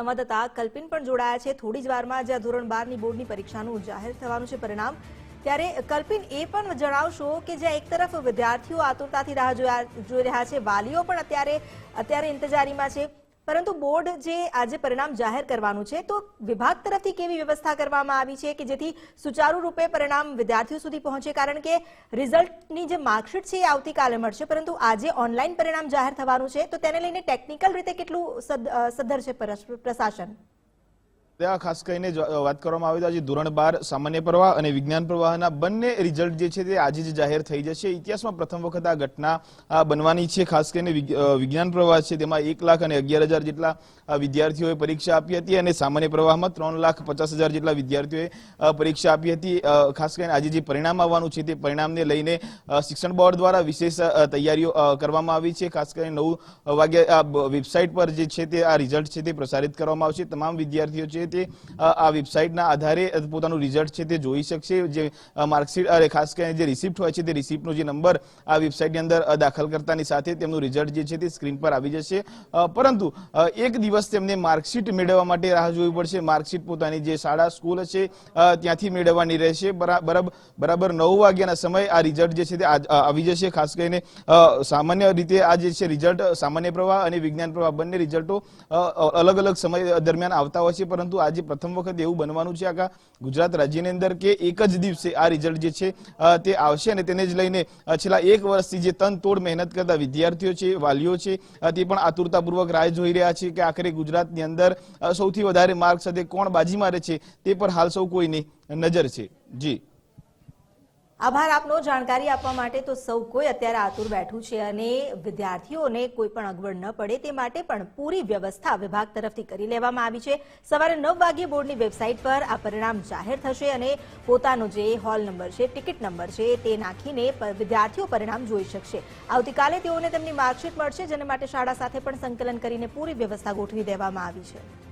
સંવાદદાતા કલ્પિન પણ જોડાયા છે. થોડી જ વારમાં જ્યાં ધોરણ બારની બોર્ડની પરીક્ષાનું જાહેર થવાનું છે પરિણામ. ત્યારે કલ્પિન, એ પણ જણાવશો કે જ્યાં એક તરફ વિદ્યાર્થીઓ આતુરતાથી રાહ જોઈ રહ્યા છે, વાલીઓ પણ અત્યારે અત્યારે ઇંતજારીમાં છે. પરંતુ બોર્ડ જે આજે પરિણામ જાહેર કરવાનું છે, તો વિભાગ તરફથી કેવી વ્યવસ્થા કરવામાં આવી છે કે જેથી સુચારુ રૂપે પરિણામ વિદ્યાર્થીઓ સુધી પહોંચે? કારણ કે રિઝલ્ટની જે માર્કશીટ છે એ આવતીકાલે મળશે, પરંતુ આજે ઓનલાઈન પરિણામ જાહેર થવાનું છે, તો તેને લઈને ટેકનિકલ રીતે કેટલું સદ્ધર છે પ્રશાસન? ત્યાં ખાસ કરીને વાત કરવામાં આવી તો આજે ધોરણ બાર સામાન્ય પ્રવાહ અને વિજ્ઞાન પ્રવાહના બંને રિઝલ્ટ જે છે તે આજે જ જાહેર થઈ જશે. ઇતિહાસમાં પ્રથમ વખત આ ઘટના બનવાની છે. ખાસ કરીને વિજ્ઞાન પ્રવાહ છે તેમાં એક લાખ અને અગિયાર હજાર જેટલા વિદ્યાર્થીઓએ પરીક્ષા આપી હતી અને સામાન્ય પ્રવાહમાં ત્રણ લાખ પચાસ હજાર જેટલા વિદ્યાર્થીઓએ પરીક્ષા આપી હતી. ખાસ કરીને આજે જે પરિણામ આવવાનું છે તે પરિણામને લઈને શિક્ષણ બોર્ડ દ્વારા વિશેષ તૈયારીઓ કરવામાં આવી છે. ખાસ કરીને નવ વાગ્યા વેબસાઇટ પર જે છે તે આ રિઝલ્ટ છે તે પ્રસારિત કરવામાં આવશે. તમામ વિદ્યાર્થીઓ છે તે આ વેબસાઇટના આધારે પોતાનું રિઝલ્ટ છે તે જોઈ શકશે. જે માર્કશીટ અરે, ખાસ કરીને જે રિસિપ્ટ હોય છે તે રિસિપ્ટનો જે નંબર આ વેબસાઇટની અંદર દાખલ કરતાની સાથે તેમનું રિઝલ્ટ જે છે તે સ્ક્રીન પર આવી જશે. પરંતુ એક દિવસ તેમને માર્કશીટ મેળવવા માટે રાહ જોવી પડશે. માર્કશીટ પોતાની જે શાળા સ્કૂલ છે ત્યાંથી મેળવવાની રહેશે. બરાબર બરાબર નવ વાગ્યાના સમય આ રિઝલ્ટ જે છે તે આવી જશે. ખાસ કરીને સામાન્ય રીતે આ જે છે રિઝલ્ટ સામાન્ય પ્રવાહ અને વિજ્ઞાન પ્રવાહ બંને રિઝલ્ટો અલગ અલગ સમય દરમિયાન આવતા હોય છે. પરંતુ આજે પ્રથમ વખત એવું બનવાનું છે આખા ગુજરાત રાજ્યની અંદર કે એક જ દિવસે આ રિઝલ્ટ જે છે તે આવશે અને તેને જ લઈને છેલ્લા એક વર્ષથી જે તન તોડ મહેનત કરતા વિદ્યાર્થીઓ છે, વાલીઓ છે તે પણ આતુરતાપૂર્વક રાહ જોઈ રહ્યા છે કે આખરે ગુજરાતની અંદર સૌથી વધારે માર્ક સાથે કોણ બાજી મારે છે તે પર હાલ સૌ કોઈની નજર છે. જી. આભાર આપનો જાણકારી આપવા માટે તો સૌ કોઈ અત્યારે આતુર બેઠું છે અને વિદ્યાર્થીઓને કોઈ પણ અગવડ ન પડે તે માટે પણ પૂરી વ્યવસ્થા વિભાગ તરફથી કરી લેવામાં આવી છે. સવારે નવ વાગ્યે બોર્ડની વેબસાઇટ પર આ પરિણામ જાહેર થશે અને પોતાનો જે હોલ નંબર છે, ટિકિટ નંબર છે, તે નાખીને વિદ્યાર્થીઓ પરિણામ જોઈ શકશે. આવતીકાલે તેઓને તેમની માર્કશીટ મળશે, જેને માટે શાળા સાથે પણ સંકલન કરીને પૂરી વ્યવસ્થા ગોઠવી દેવામાં આવી છે.